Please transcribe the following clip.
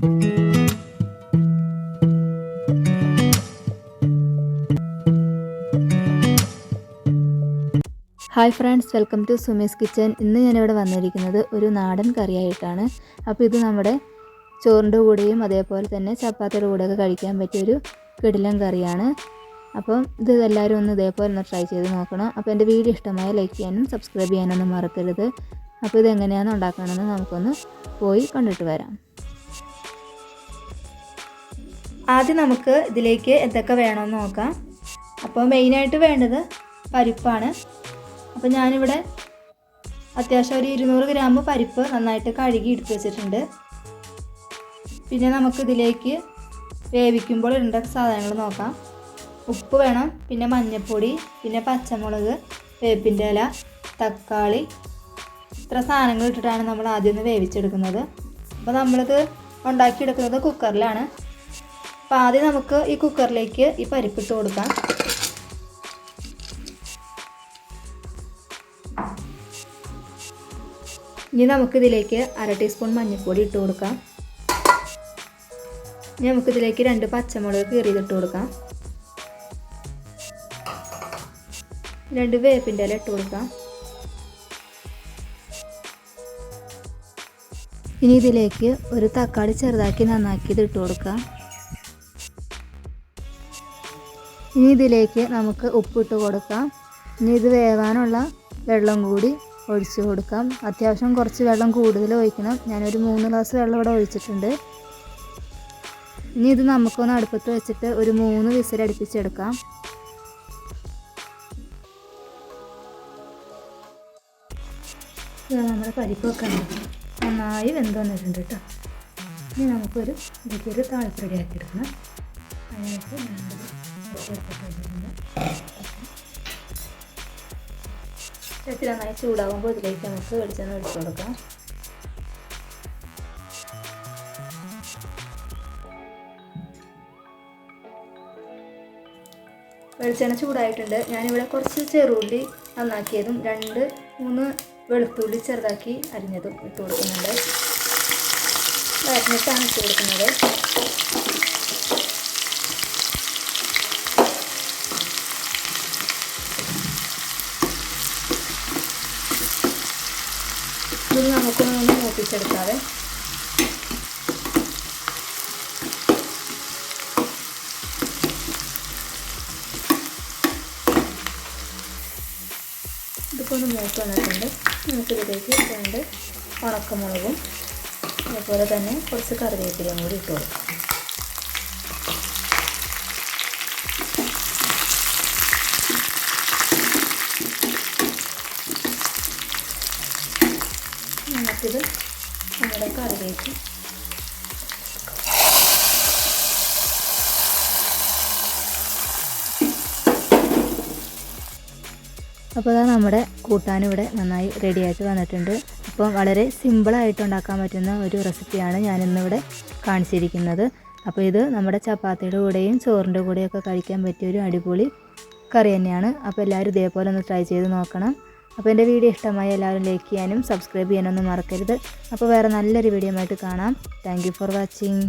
Hi friends welcome to Sumi's kitchen. ഇന്ന് ഞാനിവിടെ വന്നിരിക്കുന്നത് ഒരു നാടൻ കറിയായിട്ടാണ്. അപ്പോൾ ഇത് നമ്മുടെ ചോറിന്റെ കൂടെയും അതേപോലെ തന്നെ ചപ്പാത്തിയുടെ കൂടെയൊക്കെ കഴിക്കാൻ പറ്റിയൊരു കിടിലൻ കറിയാണ്. അപ്പം ഇത് എല്ലാവരും ഒന്ന് ഇതേപോലെ ഒന്ന് ട്രൈ ചെയ്ത് നോക്കണം. അപ്പോൾ എന്റെ വീഡിയോ ഇഷ്ടമായ ലൈക്ക് ചെയ്യാനും സബ്സ്ക്രൈബ് ചെയ്യാനൊന്നും മറക്കരുത്. അപ്പോൾ ഇത് എങ്ങനെയാണ് ഉണ്ടാക്കണമെന്ന് നമുക്കൊന്ന് പോയി കണ്ടിട്ട് വരാം. ആദ്യം നമുക്ക് ഇതിലേക്ക് എന്തൊക്കെ വേണമെന്ന് നോക്കാം. അപ്പോൾ മെയിനായിട്ട് വേണ്ടത് പരിപ്പാണ്. അപ്പോൾ ഞാനിവിടെ അത്യാവശ്യം ഒരു ഇരുന്നൂറ് ഗ്രാം പരിപ്പ് നന്നായിട്ട് കഴുകി എടുത്ത് വെച്ചിട്ടുണ്ട്. പിന്നെ നമുക്ക് ഇതിലേക്ക് വേവിക്കുമ്പോൾ ഇടേണ്ട സാധനങ്ങൾ നോക്കാം. ഉപ്പ് വേണം പിന്നെ മഞ്ഞൾപ്പൊടി പിന്നെ പച്ചമുളക് വേപ്പിന്റെ ഇല തക്കാളി. ഇത്ര സാധനങ്ങൾ ഇട്ടിട്ടാണ് നമ്മൾ ആദ്യം ഒന്ന് വേവിച്ചെടുക്കുന്നത്. അപ്പോൾ നമ്മളിത് ഉണ്ടാക്കിയെടുക്കുന്നത് കുക്കറിലാണ്. അപ്പോൾ ആദ്യം നമുക്ക് ഈ കുക്കറിലേക്ക് ഈ പരിപ്പിട്ട് കൊടുക്കാം. ഇനി നമുക്കിതിലേക്ക് അര ടീസ്പൂൺ മഞ്ഞൾപ്പൊടി ഇട്ട് കൊടുക്കാം. ഇനി നമുക്കിതിലേക്ക് രണ്ട് പച്ചമുളക് കീറിയതിട്ട് കൊടുക്കാം. രണ്ട് വേപ്പിന്റെ ഇല ഇട്ട് കൊടുക്കാം. ഇനി ഇതിലേക്ക് ഒരു തക്കാളി ചെറുതാക്കി നന്നാക്കിയത് ഇട്ട് കൊടുക്കാം. ഇനി ഇതിലേക്ക് നമുക്ക് ഉപ്പിട്ട് കൊടുക്കാം. ഇനി ഇത് വേവാനുള്ള വെള്ളം കൂടി ഒഴിച്ച് കൊടുക്കാം. അത്യാവശ്യം കുറച്ച് വെള്ളം കൂടുതൽ ഒഴിക്കണം. ഞാനൊരു മൂന്ന് ഗ്ലാസ് വെള്ളം ഇവിടെ ഒഴിച്ചിട്ടുണ്ട്. ഇനി ഇത് നമുക്കൊന്ന് അടുപ്പത്ത് വെച്ചിട്ട് ഒരു മൂന്ന് വിസിലടുപ്പിച്ചെടുക്കാം നമ്മുടെ പരിപ്പൊക്കെ. നന്നായി വെന്ത് വന്നിട്ടുണ്ട് കേട്ടോ. ഇനി നമുക്കൊരു താളിപ്പ് റെഡിയാക്കി എടുക്കണം അതിനകത്ത് വേണ്ടത് എടുത്തിട്ട് നന്നായി ചൂടാകുമ്പോൾ ഇതിലേക്ക് നമുക്ക് വെളിച്ചെണ്ണ ഒഴിച്ചു കൊടുക്കാം. വെളിച്ചെണ്ണ ചൂടായിട്ടുണ്ട്. ഞാനിവിടെ കുറച്ച് ചെറുള്ളി നന്നാക്കിയതും രണ്ട് മൂന്ന് വെളുത്തുള്ളി ചെറുതാക്കി അരിഞ്ഞതും ഇട്ട് കൊടുക്കുന്നുണ്ട്. അരിഞ്ഞിട്ടാണ് ഇട്ട് കൊടുക്കുന്നത്. ഇത് നമുക്കൊന്ന് മൂപ്പിച്ചെടുക്കാതെ ഇതിപ്പോൾ ഒന്ന് മൂത്ത് വന്നിട്ടുണ്ട് നമുക്കിതിലേക്ക് രണ്ട് ഉണക്കമുളകും അതുപോലെ തന്നെ കുറച്ച് കറിവേപ്പിലയും കൂടി ഇട്ട് കൊടുക്കാം നമുക്കിത് നമ്മുടെ കറിവേപ്പ്. അപ്പോൾ അതാ നമ്മുടെ കൂട്ടാൻ ഇവിടെ നന്നായി റെഡിയായിട്ട് വന്നിട്ടുണ്ട്. അപ്പോൾ വളരെ സിമ്പിളായിട്ട് ഉണ്ടാക്കാൻ പറ്റുന്ന ഒരു റെസിപ്പിയാണ് ഞാനിന്നിവിടെ കാണിച്ചിരിക്കുന്നത്. അപ്പോൾ ഇത് നമ്മുടെ ചപ്പാത്തിയുടെ കൂടെയും ചോറിന്റെ കൂടെയൊക്കെ കഴിക്കാൻ പറ്റിയ ഒരു അടിപൊളി കറി തന്നെയാണ്. അപ്പോൾ എല്ലാവരും ഇതേപോലെ ഒന്ന് ട്രൈ ചെയ്ത് നോക്കണം. അപ്പോൾ എന്റെ വീഡിയോ ഇഷ്ടമായി എല്ലാവരും ലൈക്ക് ചെയ്യാനും സബ്സ്ക്രൈബ് ചെയ്യാനൊന്നും മറക്കരുത്. അപ്പോൾ വേറെ നല്ലൊരു വീഡിയോ ആയിട്ട് കാണാം. Thank for watching.